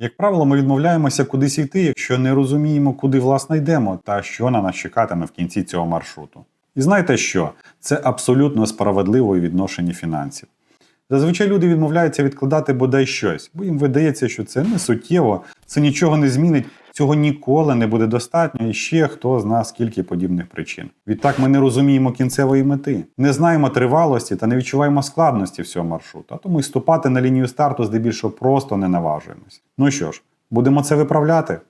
Як правило, ми відмовляємося кудись йти, якщо не розуміємо, куди власне йдемо та що на нас чекатиме в кінці цього маршруту. І знаєте що? Це абсолютно справедливо у відношенні фінансів. Зазвичай люди відмовляються відкладати бодай щось, бо їм видається, що це не суттєво, це нічого не змінить, цього ніколи не буде достатньо, і ще хто зна скільки подібних причин. Відтак ми не розуміємо кінцевої мети, не знаємо тривалості та не відчуваємо складності всього маршруту, а тому й ступати на лінію старту здебільшого просто не наважуємось. Ну що ж, будемо це виправляти.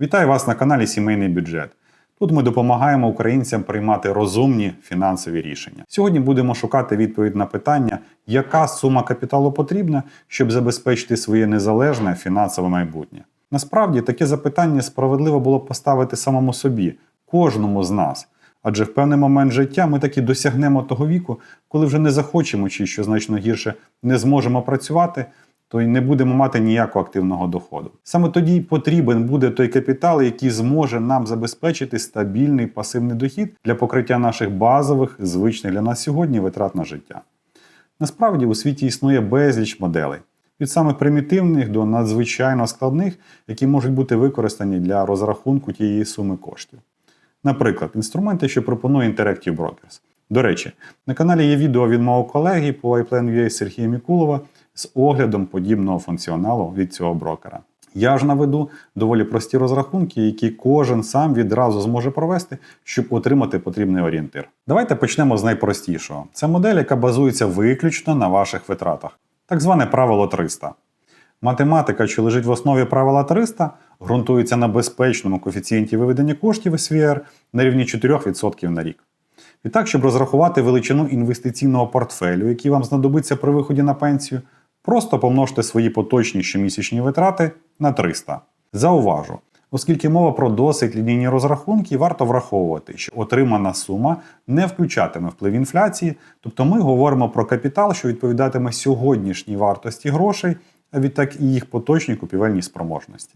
Вітаю вас на каналі Сімейний бюджет. Тут ми допомагаємо українцям приймати розумні фінансові рішення. Сьогодні будемо шукати відповідь на питання, яка сума капіталу потрібна, щоб забезпечити своє незалежне фінансове майбутнє. Насправді таке запитання справедливо було поставити самому собі, кожному з нас. Адже в певний момент життя ми таки досягнемо того віку, коли вже не захочемо чи що значно гірше не зможемо працювати, то й не будемо мати ніякого активного доходу. Саме тоді потрібен буде той капітал, який зможе нам забезпечити стабільний пасивний дохід для покриття наших базових, звичних для нас сьогодні витрат на життя. Насправді у світі існує безліч моделей. Від самих примітивних до надзвичайно складних, які можуть бути використані для розрахунку тієї суми коштів. Наприклад, інструменти, що пропонує Interactive Brokers. До речі, на каналі є відео від мого колеги по iPlan.ua Сергія Мікулова з оглядом подібного функціоналу від цього брокера. Я ж наведу доволі прості розрахунки, які кожен сам відразу зможе провести, щоб отримати потрібний орієнтир. Давайте почнемо з найпростішого. Це модель, яка базується виключно на ваших витратах, так зване правило 300. Математика, що лежить в основі правила 300, ґрунтується на безпечному коефіцієнті виведення коштів СВР на рівні 4% на рік. І так, щоб розрахувати величину інвестиційного портфелю, який вам знадобиться при виході на пенсію, просто помножте свої поточні щомісячні витрати на 300. Зауважу, оскільки мова про досить лінійні розрахунки, варто враховувати, що отримана сума не включатиме вплив інфляції, тобто ми говоримо про капітал, що відповідатиме сьогоднішній вартості грошей, а відтак і їх поточній купівельній спроможності.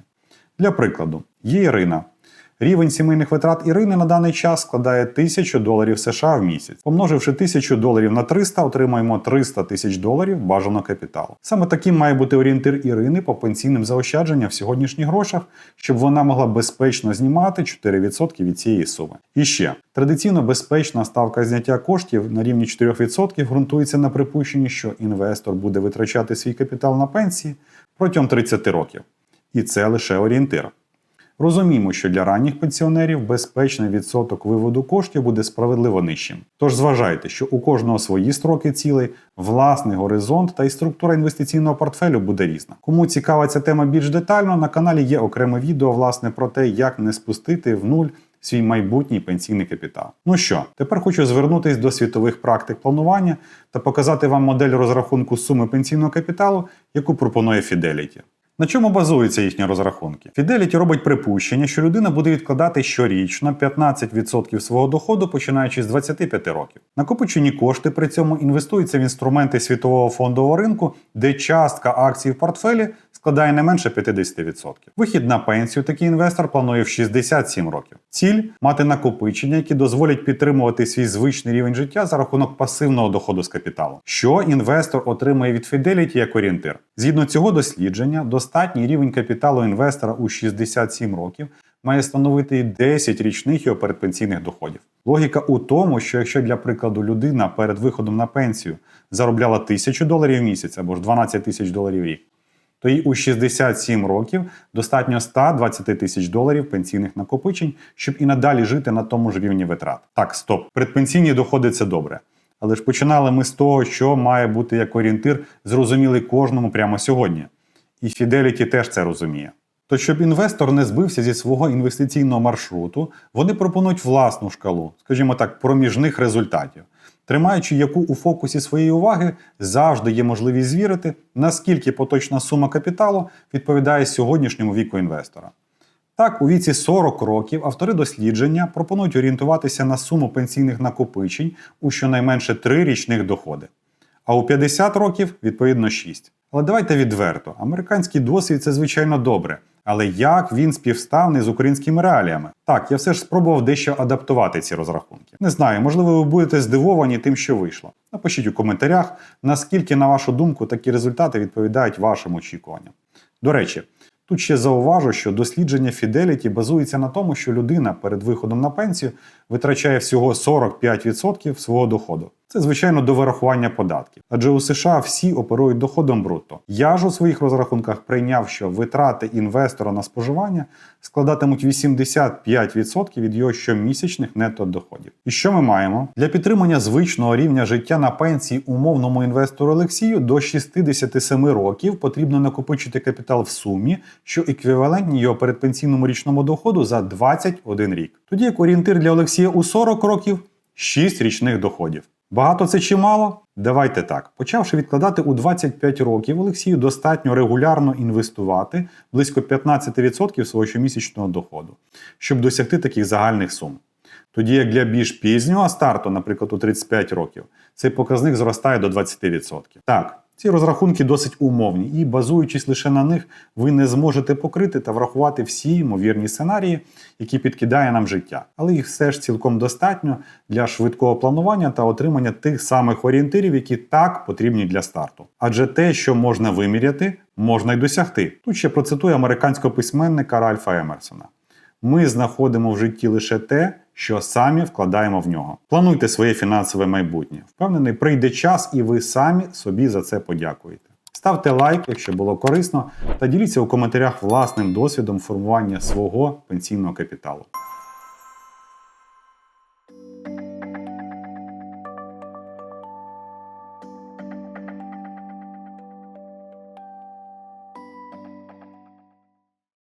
Для прикладу, є Ірина. Рівень сімейних витрат Ірини на даний час складає 1000 доларів США в місяць. Помноживши 1000 доларів на 300, отримаємо 300 тисяч доларів бажаного капіталу. Саме таким має бути орієнтир Ірини по пенсійним заощадженням в сьогоднішніх грошах, щоб вона могла безпечно знімати 4% від цієї суми. І ще традиційно безпечна ставка зняття коштів на рівні 4% ґрунтується на припущенні, що інвестор буде витрачати свій капітал на пенсії протягом 30 років. І це лише орієнтир. Розуміємо, що для ранніх пенсіонерів безпечний відсоток виводу коштів буде справедливо нижчим. Тож зважайте, що у кожного свої строки цілей, власний горизонт та й структура інвестиційного портфелю буде різна. Кому цікава ця тема більш детально, на каналі є окреме відео власне про те, як не спустити в нуль свій майбутній пенсійний капітал. Ну що, тепер хочу звернутись до світових практик планування та показати вам модель розрахунку суми пенсійного капіталу, яку пропонує Fidelity. На чому базуються їхні розрахунки? Fidelity робить припущення, що людина буде відкладати щорічно 15% свого доходу, починаючи з 25 років. Накопичені кошти при цьому інвестуються в інструменти світового фондового ринку, де частка акцій в портфелі складає не менше 50%. Вихід на пенсію такий інвестор планує в 67 років. Ціль мати накопичення, які дозволять підтримувати свій звичний рівень життя за рахунок пасивного доходу з капіталу. Що інвестор отримує від Fidelity як орієнтир? Згідно цього дослідження, достатній рівень капіталу інвестора у 67 років має становити 10 річних його передпенсійних доходів. Логіка у тому, що якщо для прикладу людина перед виходом на пенсію заробляла 1000 доларів в місяць або ж 12 тисяч доларів в рік, то їй у 67 років достатньо 120 тисяч доларів пенсійних накопичень, щоб і надалі жити на тому ж рівні витрат. Так, стоп, предпенсійні доходи це добре. Але ж починали ми з того, що має бути як орієнтир, зрозумілий кожному прямо сьогодні. І Fidelity теж це розуміє. То щоб інвестор не збився зі свого інвестиційного маршруту, вони пропонують власну шкалу, скажімо так, проміжних результатів, тримаючи яку у фокусі своєї уваги завжди є можливість звірити, наскільки поточна сума капіталу відповідає сьогоднішньому віку інвестора. Так, у віці 40 років автори дослідження пропонують орієнтуватися на суму пенсійних накопичень у щонайменше 3 річних доходи. А у 50 років відповідно 6. Але давайте відверто, американський досвід це звичайно добре, Але як він співставний з українськими реаліями? Так, я все ж спробував дещо адаптувати ці розрахунки. Не знаю, можливо, ви будете здивовані тим, що вийшло. Напишіть у коментарях, наскільки, на вашу думку, такі результати відповідають вашим очікуванням. До речі, тут ще зауважу, що дослідження Fidelity базується на тому, що людина перед виходом на пенсію витрачає всього 45% свого доходу. Це, звичайно, до вирахування податків, адже у США всі оперують доходом брутто. Я ж у своїх розрахунках прийняв, що витрати інвестора на споживання складатимуть 85% від його щомісячних нетто доходів. І що ми маємо для підтримання звичного рівня життя на пенсії умовному інвестору Олексію до 67 років потрібно накопичити капітал в сумі, що еквівалентні його передпенсійному річному доходу за 21 рік. Тоді як орієнтир для Олексія у 40 років 6 річних доходів. Багато це чи мало? Давайте так. Почавши відкладати у 25 років, Олексію достатньо регулярно інвестувати близько 15% свого щомісячного доходу, щоб досягти таких загальних сум. Тоді як для більш пізнього старту, наприклад, у 35 років, цей показник зростає до 20%. Так, ці розрахунки досить умовні, і базуючись лише на них, ви не зможете покрити та врахувати всі ймовірні сценарії, які підкидає нам життя. Але їх все ж цілком достатньо для швидкого планування та отримання тих самих орієнтирів, які так потрібні для старту. Адже те, що можна виміряти, можна й досягти. Тут ще процитую американського письменника Ральфа Емерсона. Ми знаходимо в житті лише те, що самі вкладаємо в нього. Плануйте своє фінансове майбутнє. Впевнений, прийде час, і ви самі собі за це подякуєте. Ставте лайк, якщо було корисно, та діліться у коментарях власним досвідом формування свого пенсійного капіталу.